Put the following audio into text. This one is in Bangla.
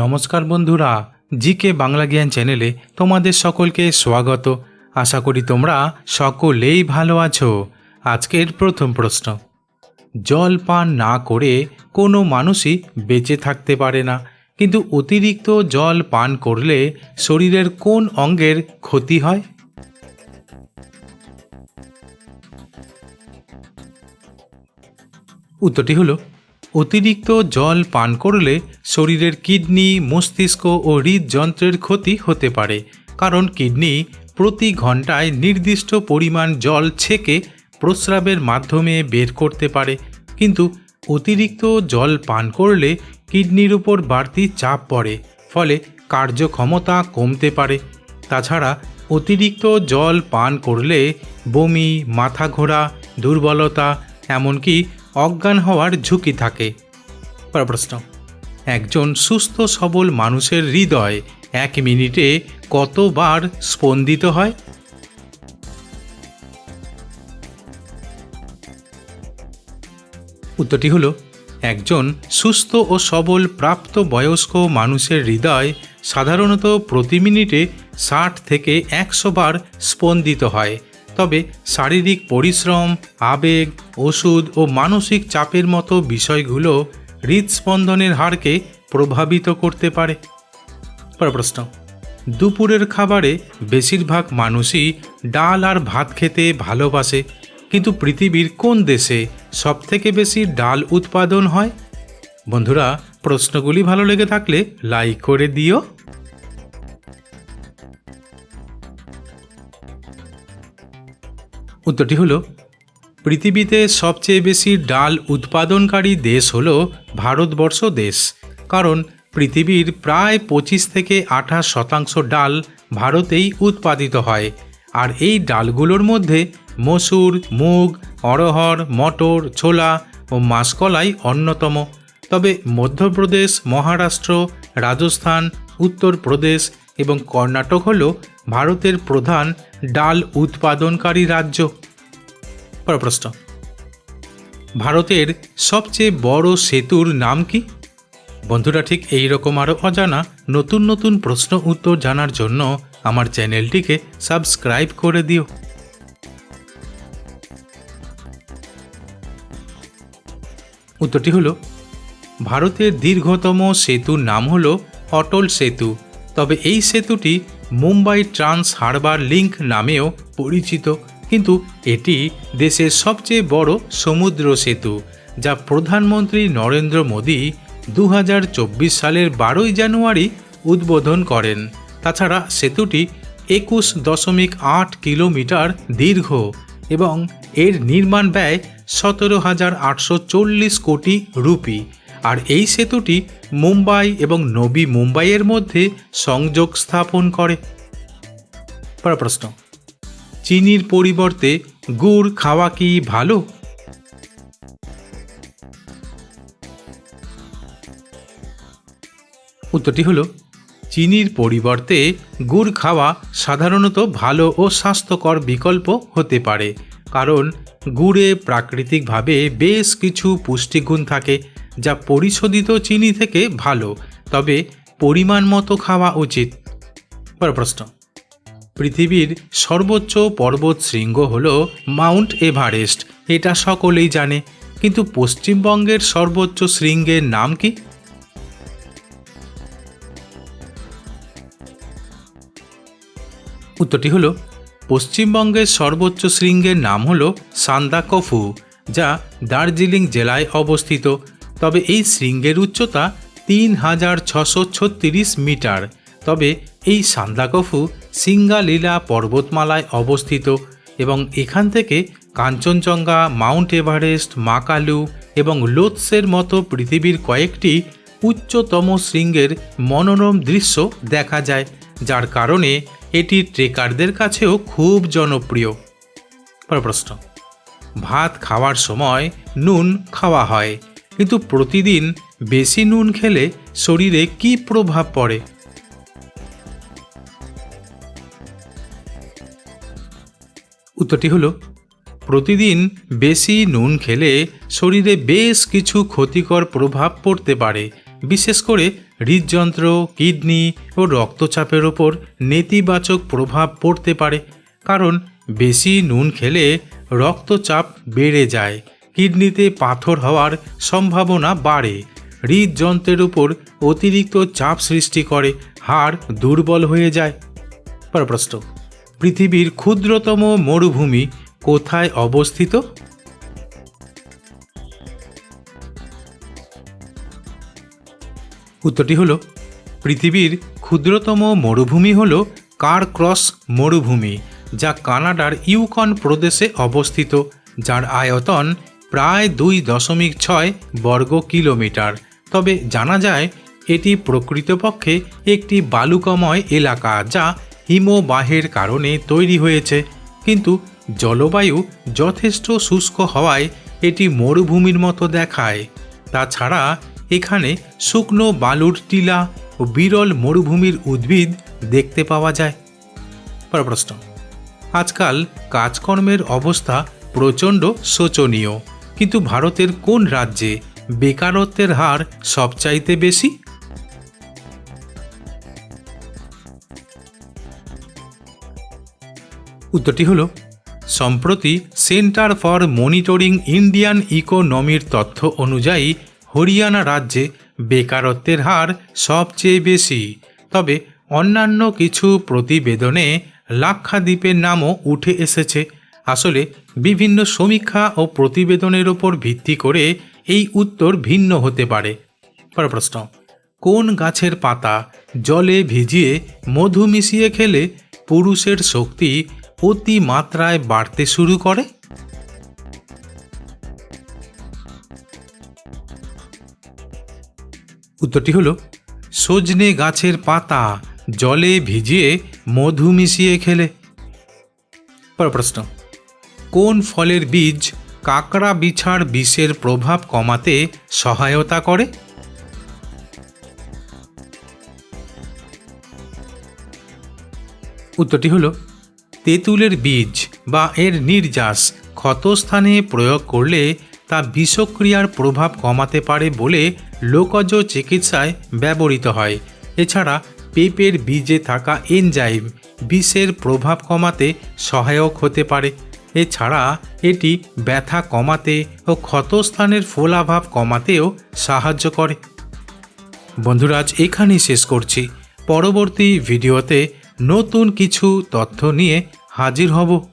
নমস্কার বন্ধুরা, জিকে বাংলা জ্ঞান চ্যানেলে তোমাদের সকলকে স্বাগত। আশা করি তোমরা সকলেই ভালো আছো। আজকের প্রথম প্রশ্ন, জল পান না করে কোনো মানুষই বেঁচে থাকতে পারে না। কিন্তু অতিরিক্ত জল পান করলে শরীরের কোন অঙ্গের ক্ষতি হয়? উত্তরটি হলো অতিরিক্ত জল পান করলে শরীরের কিডনি, মস্তিষ্ক ও হৃদযন্ত্রের ক্ষতি হতে পারে, কারণ কিডনি প্রতি ঘন্টায় নির্দিষ্ট পরিমাণ জল ছেঁকে প্রস্রাবের মাধ্যমে বের করতে পারে। কিন্তু অতিরিক্ত জল পান করলে কিডনির উপর বাড়তি চাপ পড়ে, ফলে কার্যক্ষমতা কমতে পারে। তাছাড়া অতিরিক্ত জল পান করলে বমি মাথা ঘোরা দুর্বলতা, এমনকি অজ্ঞান হওয়ার ঝুঁকি থাকে। প্রশ্ন একজন সুস্থ সবল মানুষের হৃদয় এক মিনিটে কতবার স্পন্দিত হয়? উত্তরটি হলো, একজন সুস্থ ও সবল প্রাপ্ত বয়স্ক মানুষের হৃদয় সাধারণত প্রতি মিনিটে ষাট থেকে একশো বার স্পন্দিত হয়। তবে শারীরিক পরিশ্রম, আবেগ, ওষুধ ও মানসিক চাপের মতো বিষয়গুলো হৃদস্পন্দনের হারকে প্রভাবিত করতে পারে। প্রশ্ন। দুপুরের খাবারে বেশিরভাগ মানুষই ডাল আর ভাত খেতে ভালোবাসে, কিন্তু পৃথিবীর কোন দেশে সবথেকে বেশি ডাল উৎপাদন হয়? বন্ধুরা, প্রশ্নগুলি ভালো লেগে থাকলে লাইক করে দিও। উত্তরটি হলো, পৃথিবীতে সবচেয়ে বেশি ডাল উৎপাদনকারী দেশ হল ভারতবর্ষ দেশ, কারণ পৃথিবীর প্রায় পঁচিশ থেকে আঠাশ শতাংশ ডাল ভারতেই উৎপাদিত হয়। আর এই ডালগুলোর মধ্যে মসুর, মুগ অরহর মটর, ছোলা ও মাসকলাই অন্যতম। তবে মধ্যপ্রদেশ, মহারাষ্ট্র, রাজস্থান, উত্তরপ্রদেশ এবং কর্ণাটক হল ভারতের প্রধান ডাল উৎপাদনকারী রাজ্য। প্রশ্ন ভারতের সবচেয়ে বড় সেতুর নাম কি? বন্ধুরা, ঠিক এই রকম আরও অজানা নতুন নতুন প্রশ্ন উত্তর জানার জন্য আমার চ্যানেলটিকে সাবস্ক্রাইব করে দিও। উত্তরটি হলো, ভারতের দীর্ঘতম সেতুর নাম হল অটল সেতু। তবে এই সেতুটি মুম্বাই ট্রান্স হারবার লিঙ্ক নামেও পরিচিত, কিন্তু এটি দেশের সবচেয়ে বড় সমুদ্র সেতু, যা প্রধানমন্ত্রী নরেন্দ্র মোদী দু হাজার চব্বিশ সালের বারোই জানুয়ারি উদ্বোধন করেন। তাছাড়া সেতুটি একুশ দশমিক আট কিলোমিটার দীর্ঘ এবং এর নির্মাণ ব্যয় সতেরো হাজার আটশো চল্লিশ কোটি রুপি। আর এই সেতুটি মুম্বাই এবং নবী মুম্বাইয়ের মধ্যে সংযোগ স্থাপন করে। প্রশ্ন, চিনির পরিবর্তে গুড় খাওয়া কি ভালো? উত্তরটি হলো, চিনির পরিবর্তে গুড় খাওয়া সাধারণত ভালো ও স্বাস্থ্যকর বিকল্প হতে পারে। কারণ গুড়ে প্রাকৃতিকভাবে বেশ কিছু পুষ্টিগুণ থাকে, যা পরিশোধিত চিনি থেকে ভালো, তবে পরিমাণ মতো খাওয়া উচিত। প্রশ্ন। পৃথিবীর সর্বোচ্চ পর্বত শৃঙ্গ হল মাউন্ট এভারেস্ট, এটা সকলেই জানে, কিন্তু পশ্চিমবঙ্গের সর্বোচ্চ শৃঙ্গের নাম কি? উত্তরটি হলো পশ্চিমবঙ্গের সর্বোচ্চ শৃঙ্গের নাম হল সান্দাকফু, যা দার্জিলিং জেলায় অবস্থিত। তবে এই শৃঙ্গের উচ্চতা তিন হাজার ছশো ছত্রিশ মিটার। তবে এই সান্দাকফু সিঙ্গালীলা পর্বতমালায় অবস্থিত এবং এখান থেকে কাঞ্চনজঙ্ঘা, মাউন্ট এভারেস্ট, মাকালু এবং লোৎসের মতো পৃথিবীর কয়েকটি উচ্চতম শৃঙ্গের মনোরম দৃশ্য দেখা যায়, যার কারণে এটি ট্রেকারদের কাছেও খুব জনপ্রিয়। প্রশ্ন। ভাত খাওয়ার সময় নুন খাওয়া হয়, কিন্তু প্রতিদিন বেশি নুন খেলে শরীরে কী প্রভাব পড়ে? উত্তরটি হলো, প্রতিদিন বেশি নুন খেলে শরীরে বেশ কিছু ক্ষতিকর প্রভাব পড়তে পারে বিশেষ করে হৃদযন্ত্র, কিডনি ও রক্তচাপের ওপর নেতিবাচক প্রভাব পড়তে পারে। কারণ বেশি নুন খেলে রক্তচাপ বেড়ে যায়। কিডনিতে পাথর হওয়ার সম্ভাবনা বাড়ে। হৃদযন্ত্রের উপর অতিরিক্ত চাপ সৃষ্টি করে, হাড় দুর্বল হয়ে যায়। পর প্রশ্ন পৃথিবীর ক্ষুদ্রতম মরুভূমি কোথায় অবস্থিত? উত্তরটি হলো, পৃথিবীর ক্ষুদ্রতম মরুভূমি হল কার ক্রস মরুভূমি, যা কানাডার ইউকন প্রদেশে অবস্থিত, যার আয়তন প্রায় দুই দশমিক ছয় বর্গ কিলোমিটার। তবে জানা যায়, এটি প্রকৃতপক্ষে একটি বালুকময় এলাকা যা হিমবাহের কারণে তৈরি হয়েছে। কিন্তু জলবায়ু যথেষ্ট শুষ্ক হওয়ায় এটি মরুভূমির মতো দেখায়। তাছাড়া এখানে শুকনো বালুর টিলা ও বিরল মরুভূমির উদ্ভিদ দেখতে পাওয়া যায়। পর প্রশ্ন। আজকাল কাজকর্মের অবস্থা প্রচণ্ড শোচনীয়। কিন্তু ভারতের কোন রাজ্যে বেকারত্বের হার সবচাইতে বেশি? উত্তরটি হল, সম্প্রতি সেন্টার ফর মনিটরিং ইন্ডিয়ান ইকোনমির তথ্য অনুযায়ী হরিয়ানা রাজ্যে বেকারত্বের হার সবচেয়ে বেশি। তবে অন্যান্য কিছু প্রতিবেদনে লাক্ষাদ্বীপের নামও উঠে এসেছে। আসলে বিভিন্ন সমীক্ষা ও প্রতিবেদনের ওপর ভিত্তি করে এই উত্তর ভিন্ন হতে পারে। পর প্রশ্ন, কোন গাছের পাতা জলে ভিজিয়ে মধু মিশিয়ে খেলে পুরুষের শক্তি অতি মাত্রায় বাড়তে শুরু করে? উত্তরটি হলো, সজনে গাছের পাতা জলে ভিজিয়ে মধু মিশিয়ে খেলে। পর প্রশ্ন, কোন ফলের বীজ কাঁকড়া বিছার বিষের প্রভাব কমাতে সহায়তা করে? উত্তরটি হলো, তেঁতুলের বীজ বা এর নির্যাস ক্ষতস্থানে প্রয়োগ করলে তা বিষক্রিয়ার প্রভাব কমাতে পারে বলে লোকজ চিকিৎসায় ব্যবহৃত হয়। এছাড়া পেঁপের বীজে থাকা এনজাইম বিষের প্রভাব কমাতে সহায়ক হতে পারে। এছাড়া এটি ব্যথা কমাতে ও ক্ষতস্থানের ফোলাভাব কমাতেও সাহায্য করে। বন্ধুরা, আজ এখানেই শেষ করছি। পরবর্তী ভিডিওতে নতুন কিছু তথ্য নিয়ে হাজির হব।